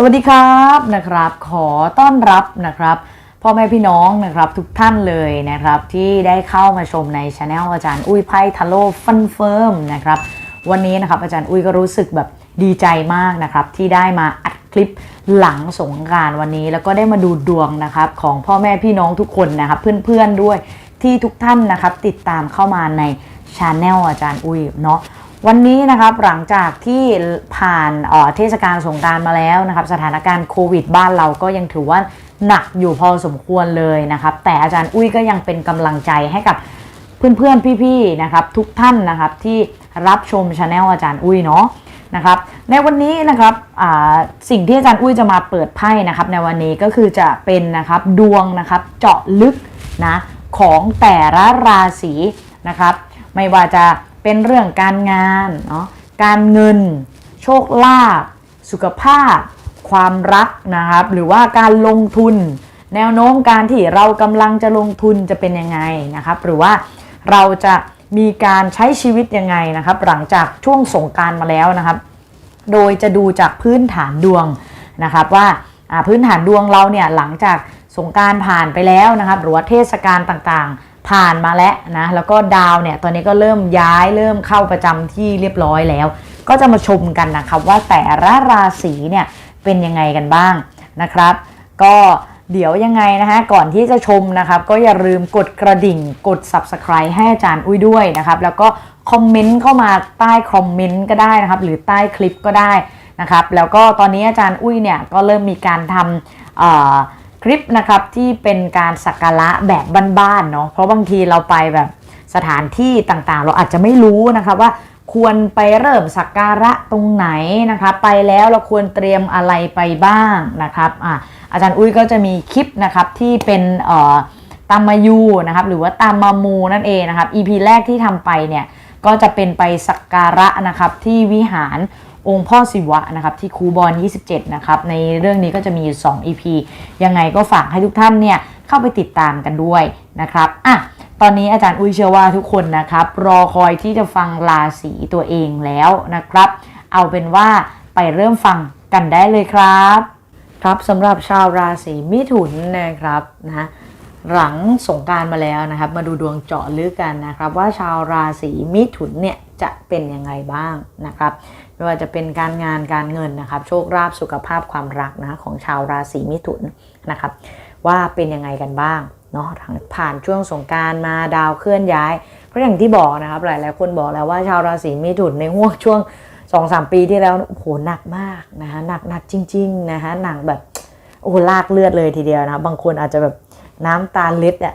สวัสดีครับนะครับ ขอต้อนรับนะครับพ่อแม่พี่น้องนะครับทุกท่านเลยนะครับ ที่ได้เข้ามาชมในช anel อาจารย์อุ้ยไพ่ทาโร่ฟันเฟิร์มนะครับวันนี้นะครับอาจารย์อุ้ยก็รู้สึกแบบดีใจมากนะครับ ที่ได้มาอัดคลิปหลังสงการวันนี้ แล้วก็ได้มาดูดวงนะครับของพ่อแม่พี่น้องทุกคนนะครับเพื่อนๆด้วยที่ทุกท่านนะครับติดตามเข้ามาในช anel อาจารย์อุ้ยเนาะ วันนี้นะครับหลังจากที่ผ่านเอ่อเทศกาลสงกรารมาแล้วนะครับ สถานการณ์โควิดบ้านเราก็ยังถือว่าหนักอยู่พอสมควรเลยนะครับ แต่อาจารย์อุ้ยก็ยังเป็นกำลังใจให้กับเพื่อนๆพี่ๆนะครับ ทุกท่านนะครับที่รับชมช anel อาจารย์อุ้ยเนาะนะครับในวันนี้นะครับสิ่งที่อาจารย์อุ้ยจะมาเปิดไพ่นะครับ ในวันนี้ก็คือจะเป็นนะครับดวงนะครับเจาะลึกนะของแต่ละราศีนะครับ ไม่ว่าจะ เป็นเรื่องการงานเนาะการเงิน โชคลาภสุขภาพ ความรักนะครับ หรือว่าการลงทุน แนวโน้มการที่เรากำลังจะลงทุนจะเป็นยังไงนะครับ หรือว่าเราจะมีการใช้ชีวิตยังไงนะครับ หลังจากช่วงสงการมาแล้วนะครับ โดยจะดูจากพื้นฐานดวงนะครับ ว่าพื้นฐานดวงเราเนี่ยหลังจากสงการผ่านไปแล้วนะครับ หรือว่าเทศกาลต่างๆ ผ่านมาแล้วนะแล้วก็ดาวเนี่ยตอนนี้ก็เริ่มย้ายเริ่มเข้าประจำที่เรียบร้อยแล้ว ก็จะมาชมกันนะครับว่าแต่ละราศีเนี่ยเป็นยังไงกันบ้างนะครับ ก็เดี๋ยวยังไงนะฮะก่อนที่จะชมนะครับก็อย่าลืมกดกระดิ่งกด subscribe ให้อาจารย์อุ้ยด้วยนะครับแล้วก็คอมเมนต์เข้ามาใต้คอมเมนต์ก็ได้นะครับหรือใต้คลิปก็ได้นะครับแล้วก็ตอนนี้อาจารย์อุ้ยเนี่ยก็เริ่มมีการทำ คลิปนะครับที่เป็นการสักการะแบบบ้านๆเนาะเพราะบางทีเราไปแบบสถานที่ต่างๆ เราอาจจะไม่รู้นะครับว่าควรไปเริ่มสักการะตรงไหนนะครับไปแล้วเราควรเตรียมอะไรไปบ้างนะครับอะอาจารย์อุ้ยก็จะมีคลิปนะครับที่เป็นเอ่อตามมายูนะครับหรือว่าตามมามูนั่นเองนะครับ EP แรกที่ทำไปเนี่ย ก็จะเป็นไปสักการะนะครับที่วิหารองค์พ่อศิวะนะครับที่คูบอล27 นะครับในเรื่องนี้ก็จะมีอยู่ 2 EP ยังไงก็ฝากให้ทุกท่านเนี่ยเข้าไปติดตามกันด้วยนะครับอะตอนนี้อาจารย์อุ้ยเชื่อว่าทุกคนนะครับ รอคอยที่จะฟังราศีตัวเองแล้วนะครับ เอาเป็นว่าไปเริ่มฟังกันได้เลยครับ ครับสำหรับชาวราศีมิถุนนะครับนะ หลังสงการมาแล้วนะครับ มาดูดวงเจาะลึกกันนะครับ ว่าชาวราศีมิถุนเนี่ยจะเป็นยังไงบ้างนะครับ ไม่ว่าจะเป็นการงานการเงินนะครับ โชคลาภสุขภาพความรักนะของชาวราศีมิถุนนะครับ ว่าเป็นยังไงกันบ้างเนาะหลังผ่านช่วงสงการมาดาวเคลื่อนย้ายเพราะอย่างที่บอกนะครับ หลายๆคนบอกแล้วว่าชาวราศีมิถุนในห่วงช่วงสองสามปีที่แล้วโอ้โหหนักมากนะฮะหนักหนักจริง ๆ นะฮะหนักแบบโอ้ลากเลือดเลยทีเดียวนะบางคนอาจจะแบบ น้ำตาเล็ดอะ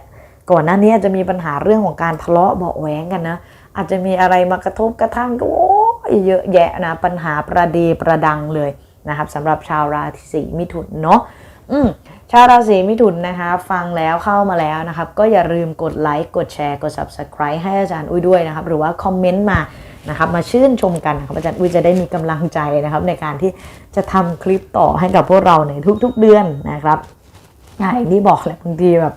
ก่อนหน้านี้จะมีปัญหาเรื่องของการทะเลาะเบาแหวงกันนะ อาจจะมีอะไรมากระทบกระทั่งก็โอ้ยเยอะแยะนะปัญหาประเดประดังเลยนะครับสำหรับชาวราศีมิถุนเนาะอืมชาวราศีมิถุนนะคะ ฟังแล้วเข้ามาแล้วนะครับ ก็อย่าลืมกดไลค์กดแชร์กด subscribe ให้อาจารย์อุ้ยด้วยนะครับ หรือว่าคอมเมนต์มานะครับมาชื่นชมกันนะครับอาจารย์อุ้ยจะได้มีกำลังใจนะครับ ในการที่จะทำคลิปต่อให้กับพวกเราในทุกๆเดือนนะครับ อย่างที่บอกแหละบางทีแบบ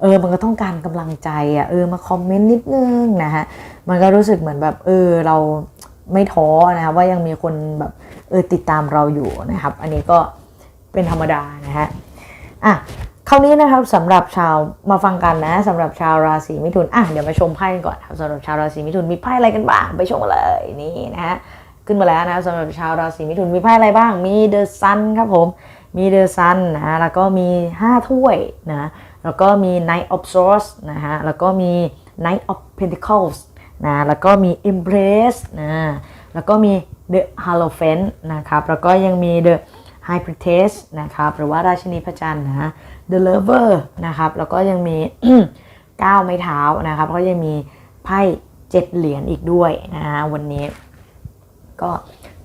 เออมันก็ต้องการกำลังใจอะเออมาคอมเมนต์นิดนึงนะฮะมันก็รู้สึกเหมือนแบบเออเราไม่ท้อนะครับว่ายังมีคนแบบเออติดตามเราอยู่นะครับ อันนี้ก็เป็นธรรมดานะฮะอะคราวนี้นะครับสำหรับชาวมาฟังกันนะสำหรับชาวราศีมิถุนอะเดี๋ยวมาชมไพ่กันก่อนครับสำหรับชาวราศีมิถุนมีไพ่อะไรกันบ้างไปชมกันเลยนี่นะฮะขึ้นมาแล้วนะสำหรับชาวราศีมิถุนมีไพ่อะไรบ้างมีเดอะซันครับผม มีเดอะซันนะฮะแล้วก็มี 5 ถ้วยนะแล้วก็มี Knight of Swords นะฮะแล้วก็มี Knight of Pentacles นะแล้วก็มี Empress นะแล้วก็มี The Hierophant นะครับแล้วก็ยังมี The High Priestess นะครับหรือว่าราชินีพระจันทร์นะ The Lover นะครับแล้วก็ยังมี9ไม้เท้านะครับก็ยังมีไพ่เจ็ดเหรียญอีกด้วยนะฮะวันนี้ก็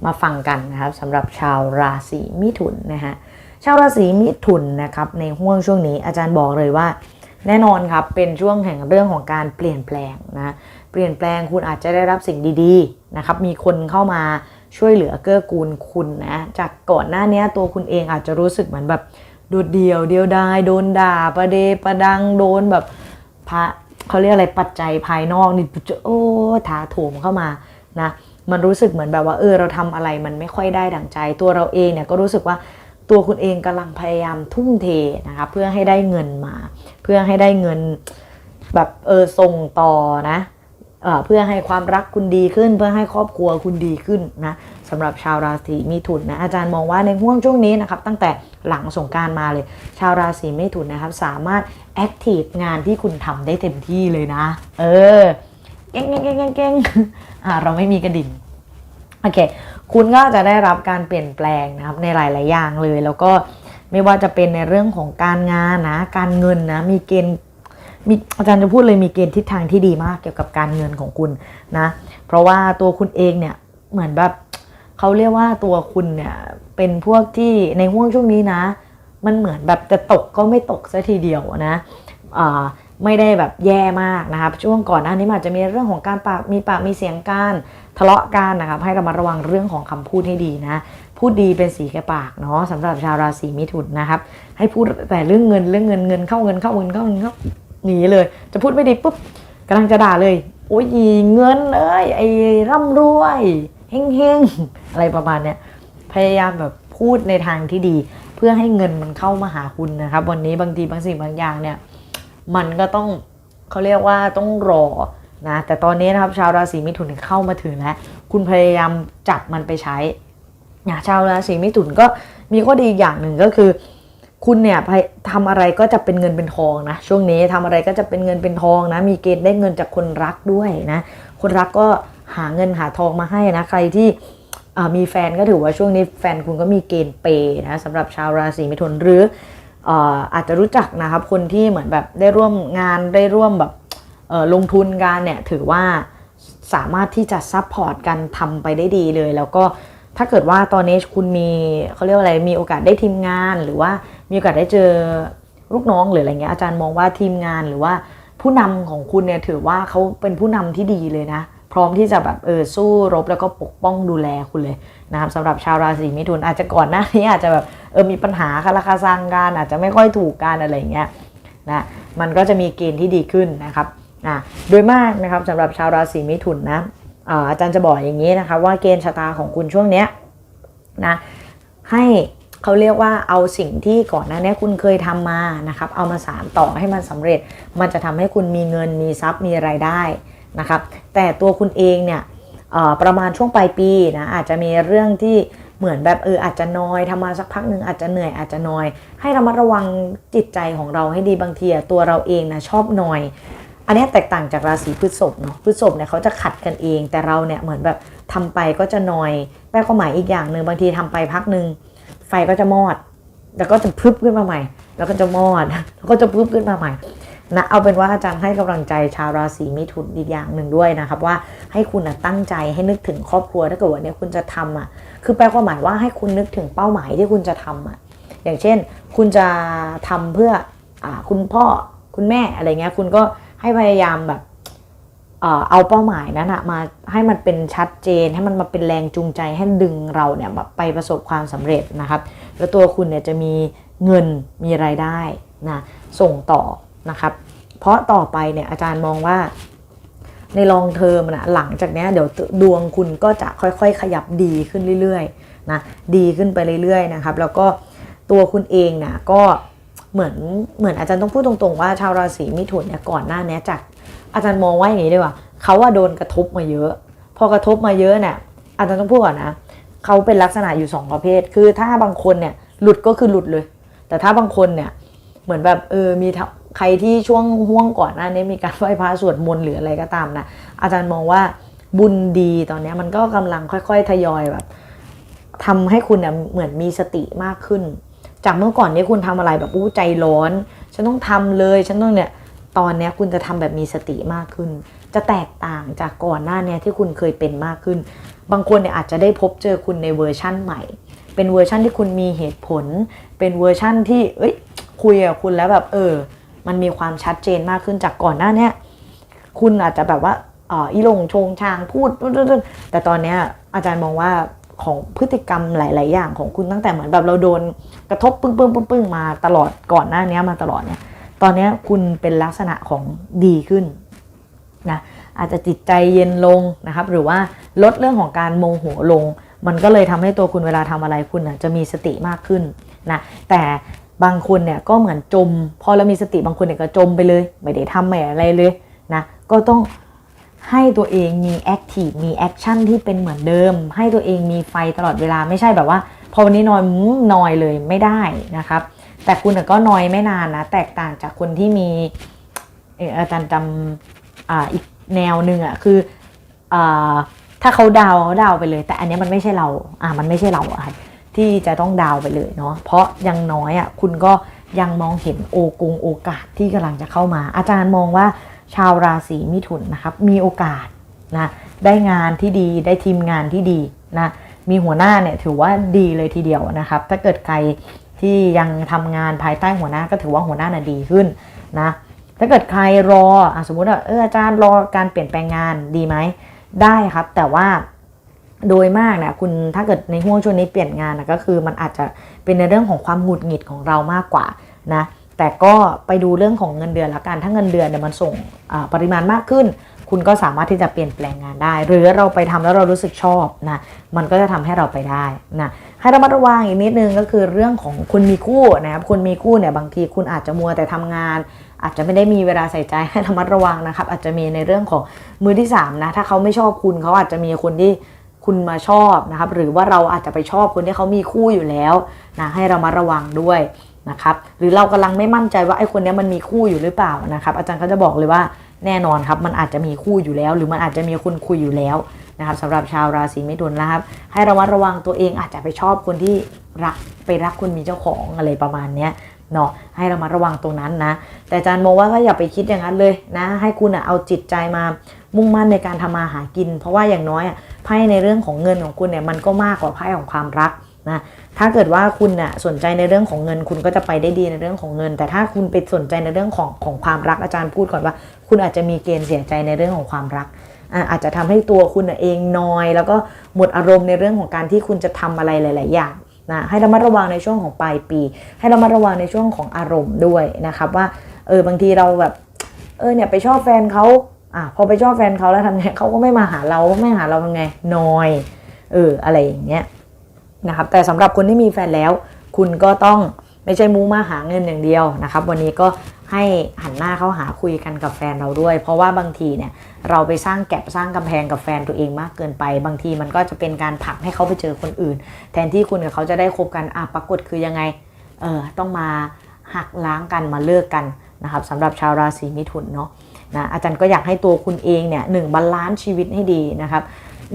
มาฟังกันนะครับสำหรับชาวราศีมิถุนนะฮะ ชาวราศีมิถุนนะครับในห่วงช่วงนี้อาจารย์บอกเลยว่า แน่นอนครับเป็นช่วงแห่งเรื่องของการเปลี่ยนแปลงนะเปลี่ยนแปลงคุณอาจจะได้รับสิ่งดีๆนะครับมีคนเข้ามาช่วยเหลือเกื้อกูลคุณนะจากก่อนหน้านี้ตัวคุณเองอาจจะรู้สึกเหมือนแบบโดดเดี่ยวเดียวดายโดนด่าประเดประดังโดนแบบพระเขาเรียกอะไรปัจจัยภายนอกนี่โอ้ถาโถมเข้ามานะมันรู้สึกเหมือนแบบว่าเออเราทำอะไรมันไม่ค่อยได้ดั่งใจ ตัวเราเองเนี่ยก็รู้สึกว่า ตัวคุณเองกำลังพยายามทุ่มเทนะคะเพื่อให้ได้เงินมา เพื่อให้ได้เงินแบบเออส่งต่อนะเออเพื่อให้ความรักคุณดีขึ้น เพื่อให้ครอบครัวคุณดีขึ้นนะสำหรับชาวราศีมิถุนนะอาจารย์มองว่าในห่วงช่วงนี้นะครับตั้งแต่หลังสงการมาเลย ชาวราศีมิถุนนะครับสามารถแอคทีฟงานที่คุณทำได้เต็มที่เลยนะ เออเก่งเก่งเก่งเก่งเก่งเราไม่มีกระดิ่งโอเค คุณก็จะได้รับการเปลี่ยนแปลงนะครับในหลาย ๆ อย่างเลย แล้วก็ไม่ว่าจะเป็นในเรื่องของการงานนะ การเงินนะมีเกณฑ์มีอาจารย์จะพูดเลยมีเกณฑ์ทิศทางที่ดีมากเกี่ยวกับการเงินของคุณนะ เพราะว่าตัวคุณเองเนี่ยเหมือนแบบเขาเรียกว่าตัวคุณเนี่ยเป็นพวกที่ในห่วงช่วงนี้นะ มันเหมือนแบบจะตกก็ไม่ตกซะทีเดียวนะอ่า ไม่ได้แบบแย่มากนะครับ ช่วงก่อนหน้านี้อาจจะมีเรื่องของการปากมีปากมีเสียงกันทะเลาะกันนะครับ ให้เระมัดระวังเรื่องของคำพูดให้ดีนะ พูดดีเป็นสีแก่ปากเนาะสำหรับชาวราศีมิถุนนะครับ ให้พูดแต่เรื่องเงินเรื่องเงินเงินเข้าเงินเข้าเงินเข้าเงินเข้าหนีเลย จะพูดไม่ดีปุ๊บกำลังจะด่าเลยโอ้ยเงินเอ้ยไอ้ร่ำรวยเฮงเฮงๆอะไรประมาณเนี้ยพยายามแบบพูดในทางที่ดี เพื่อให้เงินมันเข้ามาหาคุณนะครับ วันนี้บางทีบางสิ่งบางอย่างเนี่ย มันก็ต้องเขาเรียกว่าต้องรอนะแต่ตอนนี้นะครับชาวราศีมิถุนเข้ามาถึงแล้ว คุณพยายามจับมันไปใช้นะชาวราศีมิถุนก็มีข้อดีอย่างหนึ่งก็คือ คุณเนี่ยทำอะไรก็จะเป็นเงินเป็นทองนะช่วงนี้ทำอะไรก็จะเป็นเงินเป็นทองนะ มีเกณฑ์ได้เงินจากคนรักด้วยนะคนรักก็หาเงินหาทองมาให้นะใครที่มีแฟนก็ถือว่าช่วงนี้แฟนคุณก็มีเกณฑ์เปย์นะสำหรับชาวราศีมิถุนหรือ อ่อาจจะรู้จักนะครับ คนที่เหมือนแบบได้ร่วมงานได้ร่วมแบบลงทุนกันเนี่ยถือว่าสามารถที่จะซัพพอร์ตกันทำไปได้ดีเลย แล้วก็ถ้าเกิดว่าตอนนี้คุณมีเขาเรียกว่าอะไรมีโอกาสได้ทีมงานหรือว่ามีโอกาสได้เจอลูกน้องหรืออะไรเงี้ยอาจารย์มองว่าทีมงานหรือว่าผู้นำของคุณเนี่ยถือว่าเขาเป็นผู้นำที่ดีเลยนะ ร้อมที่จะแบบเออสู้รบแล้วก็ปกป้องดูแลคุณเลยนะครับสำหรับชาวราศีมิถุนอาจจะก่อนหน้านี้อาจจะแบบเออมีปัญหาคาราคาซังกันอาจจะไม่ค่อยถูกกันอะไรเงี้ยนะมันก็จะมีเกณฑ์ที่ดีขึ้นนะครับนะโดยมากนะครับสำหรับชาวราศีมิถุนนะอ่าอาจารย์จะบอกอย่างนี้นะครับว่าเกณฑ์ชะตาของคุณช่วงเนี้ยนะให้เขาเรียกว่าเอาสิ่งที่ก่อนหน้านี้คุณเคยทำมานะครับเอามาสานต่อให้มันสำเร็จ มันจะทำให้คุณมีเงินมีทรัพย์มีรายได้ นะครับ แต่ตัวคุณเองเนี่ยประมาณช่วงปลายปีนะอาจจะมีเรื่องที่เหมือนแบบเอออาจจะนอยทำมาสักพักหนึ่งอาจจะเหนื่อยอาจจะนอย ให้ระมัดระวังจิตใจของเราให้ดีบางทีตัวเราเองนะชอบนอย อันนี้แตกต่างจากราศีพฤษภเนาะพฤษภเนี่ยเขาจะขัดกันเอง แต่เราเนี่ยเหมือนแบบทำไปก็จะนอยแปลความหมายอีกอย่างหนึ่งบางทีทำไปพักหนึ่งไฟก็จะมอด แล้วก็จะพึบขึ้นมาใหม่ แล้วก็จะมอด แล้วก็จะพึบขึ้นมาใหม่ นะเอาเป็นว่าอาจารย์ให้กำลังใจชาวราศีมิถุนอีกอย่างหนึ่งด้วยนะครับ ว่าให้คุณนะตั้งใจให้นึกถึงครอบครัวถ้าเกิดวันนี้คุณจะทำอะคือแปลความหมายว่าให้คุณนึกถึงเป้าหมายที่คุณจะทำอะอย่างเช่น คุณจะทำเพื่ออ่คุณพ่อคุณแม่อะไรเงี้ยคุณก็ให้พยายามแบบเอาเป้าหมายนั้นอะมาให้มันเป็นชัดเจนให้มันมาเป็นแรงจูงใจให้ดึงเราเนี่ยไปประสบความสำเร็จนะครับ แล้วตัวคุณเนี่ยจะมีเงินมีรายได้นะส่งต่อนะครับ เพราะต่อไปเนี่ยอาจารย์มองว่าในลองเทอมนะหลังจากนี้เดี๋ยวดวงคุณก็จะค่อยๆ ขยับดีขึ้นเรื่อยๆนะดีขึ้นไปเรื่อยๆนะครับ แล้วก็ตัวคุณเองนี่ยก็เหมือนเหมือนอาจารย์ต้องพูดตรงๆว่าชาวราศีมิถุนเนี่ยก่อนหน้านี้จากอาจารย์มองว่าอย่างนี้ดีกว่าเขาว่าโดนกระทบมาเยอะ พอกระทบมาเยอะเนี่ยอาจารย์ต้องพูดก่อนนะเขาเป็นลักษณะอยู่สองประเภท คือถ้าบางคนเนี่ยหลุดก็คือหลุดเลย แต่ถ้าบางคนเนี่ยเหมือนแบบเออมีท ใครที่ช่วงห่วงก่อนหน้านี้มีการไหว้พระสวดมนต์หรืออะไรก็ตามนะอาจารย์มองว่าบุญดีตอนนี้มันก็กำลังค่อย ๆ ทยอยแบบทำให้คุณเนี่ยเหมือนมีสติมากขึ้น จากเมื่อก่อนนี้คุณทำอะไรแบบอู้ใจร้อน ฉันต้องทำเลย ฉันต้องเนี่ยตอนนี้คุณจะทำแบบมีสติมากขึ้น จะแตกต่างจากก่อนหน้านี้ที่คุณเคยเป็นมากขึ้น บางคนเนี่ยอาจจะได้พบเจอคุณในเวอร์ชั่นใหม่ เป็นเวอร์ชั่นที่คุณมีเหตุผล เป็นเวอร์ชั่นที่เอ้ยคุยกับคุณแล้วแบบเออ มันมีความชัดเจนมากขึ้นจากก่อนหน้านี้คุณอาจจะแบบว่าอีหลงชงชางพูด แต่ตอนนี้อาจารย์มองว่าของพฤติกรรมหลาย ๆ อย่างของคุณตั้งแต่เหมือนแบบเราโดนกระทบปึ้งปึ้งปึ้งปึ้งมาตลอดก่อนหน้านี้มาตลอดเนี่ย ตอนนี้คุณเป็นลักษณะของดีขึ้นนะอาจจะจิตใจเย็นลงนะครับ หรือว่าลดเรื่องของการโมโหลง มันก็เลยทำให้ตัวคุณเวลาทำอะไรคุณนะจะมีสติมากขึ้นนะแต่ บางคนเนี่ยก็เหมือนจม พอเรามีสติบางคนเนี่ยก็จมไปเลย ไม่ได้ทำไม่อะไรเลยนะก็ต้องให้ตัวเองมีแอคทีฟมีแอคชั่นที่เป็นเหมือนเดิม ให้ตัวเองมีไฟตลอดเวลาไม่ใช่แบบว่า พอวันนี้นอนอืมนอยเลยไม่ได้นะครับ แต่คุณก็นอยไม่นานนะ แตกต่างจากคนที่มีอาจารย์จำออีกแนวหนึ่งอะคืออถ้าเขาดาวเขาดาวไปเลย แต่อันนี้มันไม่ใช่เราอ่ามันไม่ใช่เราอะ ที่จะต้องดาวไปเลยเนาะเพราะยังน้อยอะคุณก็ยังมองเห็นโอกงโอกาสที่กำลังจะเข้ามา อาจารย์มองว่าชาวราศีมิถุนนะครับ มีโอกาสนะได้งานที่ดีได้ทีมงานที่ดีนะมีหัวหน้าเนี่ยถือว่าดีเลยทีเดียวนะครับ ถ้าเกิดใครที่ยังทำงานภายใต้หัวหน้าก็ถือว่าหัวหน้าน่ะดีขึ้นนะถ้าเกิดใครรออะสมมุติว่าเอออาจารย์รอการเปลี่ยนแปลงงานดีไหมได้ครับ แต่ว่า โดยมากเนี่ยคุณถ้าเกิดในห่วงช่วงนี้เปลี่ยนงานนะก็คือมันอาจจะเป็นในเรื่องของความหงุดหงิดของเรามากกว่านะแต่ก็ไปดูเรื่องของเงินเดือนละกันถ้าเงินเดือนเนี่ยมันส่งปริมาณมากขึ้น คุณก็สามารถที่จะเปลี่ยนแปลงงานได้ หรือเราไปทำแล้วเรารู้สึกชอบนะมันก็จะทำให้เราไปได้นะให้ระมัดระวังอีกนิดนึงก็คือเรื่องของคุณมีคู่นะครับคุณมีคู่เนี่ยบางทีคุณอาจจะมัวแต่ทำงาน อาจจะไม่ได้มีเวลาใส่ใจให้ระมัดระวังนะครับอาจจะมีในเรื่องของมือที่สามนะถ้าเขาไม่ชอบคุณเขาอาจจะมีคนที่ คุณมาชอบนะครับ หรือว่าเราอาจจะไปชอบคนที่เขามีคู่อยู่แล้วนะให้เรามาระวังด้วยนะครับ หรือเรากำลังไม่มั่นใจว่าไอ้คนนี้มันมีคู่อยู่หรือเปล่านะครับ อาจารย์ก็จะบอกเลยว่าแน่นอนครับมันอาจจะมีคู่อยู่แล้ว หรือมันอาจจะมีคนคุยอยู่แล้วนะครับสำหรับชาวราศีเมถุนนะครับ ให้ระมัดระวังตัวเองอาจจะไปชอบคนที่รักไปรักคนมีเจ้าของอะไรประมาณเนี้ยเนาะให้เรามาระวังตรงนั้นนะ แต่อาจารย์มองว่าก็อย่าไปคิดอย่างนั้นเลยนะ ให้คุณเอาจิตใจมามุ่งมั่นในการทำมาหากิน เพราะว่าอย่างน้อย ไพ่ในเรื่องของเงินของคุณเนี่ยมันก็มากกว่าไพ่ของความรักนะถ้าเกิดว่าคุณน่ะสนใจในเรื่องของเงิน คุณก็จะไปได้ดีในเรื่องของเงิน แต่ถ้าคุณไปสนใจในเรื่องของของความรักอาจารย์พูดก่อนว่า คุณอาจจะมีเกณฑ์เสียใจในเรื่องของความรักอาจจะทำให้ตัวคุณเองนอย แล้วก็หมดอารมณ์ในเรื่องของการที่คุณจะทำอะไรหลาย ๆ อย่างนะให้ระมัดระวังในช่วงของปลายปี ให้ระมัดระวังในช่วงของอารมณ์ด้วยนะครับว่าเออบางทีเราแบบเออเนี่ยไปชอบแฟนเขา อะพอไปชอบแฟนเขาแล้วทำไงเขาก็ไม่มาหาเราไม่หาเราทำไงนอยเอออะไรอย่างเงี้ยนะครับแต่สำหรับคนที่มีแฟนแล้ว คุณก็ต้องไม่ใช่มูมาหาเงินอย่างเดียวนะครับ วันนี้ก็ให้หันหน้าเข้าหาคุยกันกับแฟนเราด้วย เพราะว่าบางทีเนี่ยเราไปสร้างแก็บสร้างกำแพงกับแฟนตัวเองมากเกินไป บางทีมันก็จะเป็นการผลักให้เขาไปเจอคนอื่น แทนที่คุณกับเขาจะได้คบกันอะปรากฏคือยังไงเออต้องมาหักล้างกันมาเลิกกันนะครับสำหรับชาวราศีมิถุนเนาะ นะอาจารย์ก็อยากให้ตัวคุณเองเนี่ยหนึ่งบาลานซ์ชีวิตให้ดีนะครับ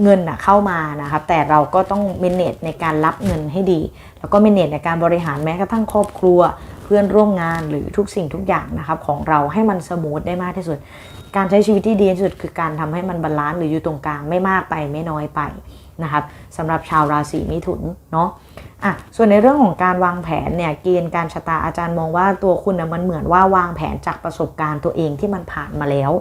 เงินนะเข้ามานะครับแต่เราก็ต้องเมนเนจในการรับเงินให้ดี แล้วก็เมนเนจในการบริหารแม้กระทั่งครอบครัว เพื่อนร่วมงานหรือทุกสิ่งทุกอย่างนะครับของเราให้มันสมูทได้มากที่สุด การใช้ชีวิตที่ดีที่สุดคือการทำให้มันบาลานซ์หรืออยู่ตรงกลางไม่มากไปไม่น้อยไป นะครับสำหรับชาวราศีมิถุนเนาะอะส่วนในเรื่องของการวางแผนเนี่ยเกณฑ์การชะตาอาจารย์มองว่าตัวคุณนะมันเหมือนว่าวางแผนจากประสบการณ์ตัวเองที่มันผ่านมาแล้ว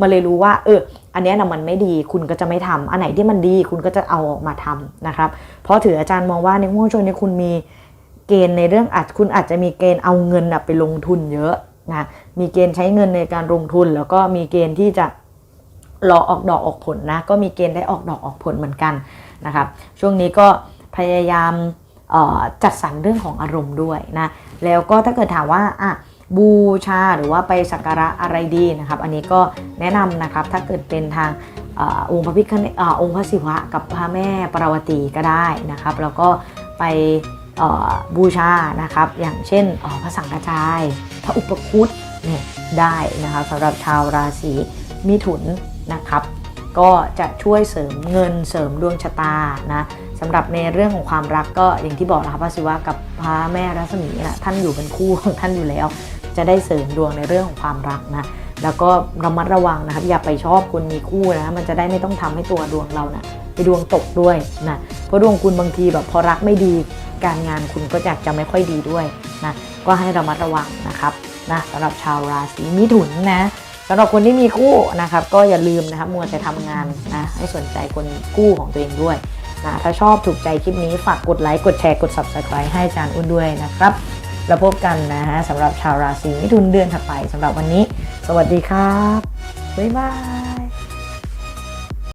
มันเลยรู้ว่าเอออันนี้นะมันไม่ดีคุณก็จะไม่ทำอันไหนที่มันดีคุณก็จะเอาออกมาทำนะครับเพราะถืออาจารย์มองว่าในห่วงช่วงนี้คุณมีเกณฑ์ในเรื่องอาจคุณอาจจะมีเกณฑ์เอาเงินนะไปลงทุนเยอะนะมีเกณฑ์ใช้เงินในการลงทุน แล้วก็มีเกณฑ์ที่จะ รอออกดอกออกผลนะ ก็มีเกณฑ์ได้ออกดอกออกผลเหมือนกันนะครับ ช่วงนี้ก็พยายามจัดสรรเรื่องของอารมณ์ด้วยนะ แล้วก็ถ้าเกิดถามว่าอะบูชาหรือว่าไปสักการะอะไรดีนะครับ อันนี้ก็แนะนำนะครับ ถ้าเกิดเป็นทางอองค์พระพิฆเนศองค์พระศิวะกับพระแม่ปารวตีก็ได้นะครับ แล้วก็ไปบูชานะครับ อย่างเช่นพระสังฆจาย พระอุปคุตเนี่ยได้นะครับสำหรับชาวราศีมิถุน นะครับก็จะช่วยเสริมเงินเสริมดวงชะตานะสำหรับในเรื่องของความรักก็อย่างที่บอกนะคะพระศิวะกับพระแม่รัศมีนะท่านอยู่เป็นคู่ของท่านอยู่แล้ว จะได้เสริมดวงในเรื่องของความรักนะแล้วก็ระมัดระวังนะครับ อย่าไปชอบคนมีคู่นะมันจะได้ไม่ต้องทำให้ตัวดวงเรานะไปดวงตกด้วยนะเพราะดวงคุณบางทีแบบพอรักไม่ดีการงานคุณก็อยากจะไม่ค่อยดีด้วยนะก็ให้ระมัดระวังนะครับนะสำหรับชาวราศีมิถุนนะ สำหรับคนที่มีคู่นะครับก็อย่าลืมนะครับมัวแต่ทำงานนะให้สนใจคนกู้ของตัวเองด้วยนะถ้าชอบถูกใจคลิปนี้ฝากกดไลค์กดแชร์กด subscribe ให้อาจารย์อุ้นด้วยนะครับแล้วพบกันนะฮะสำหรับชาวราศีมิถุนเดือนถัดไปสำหรับวันนี้ สวัสดีครับบ๊ายบาย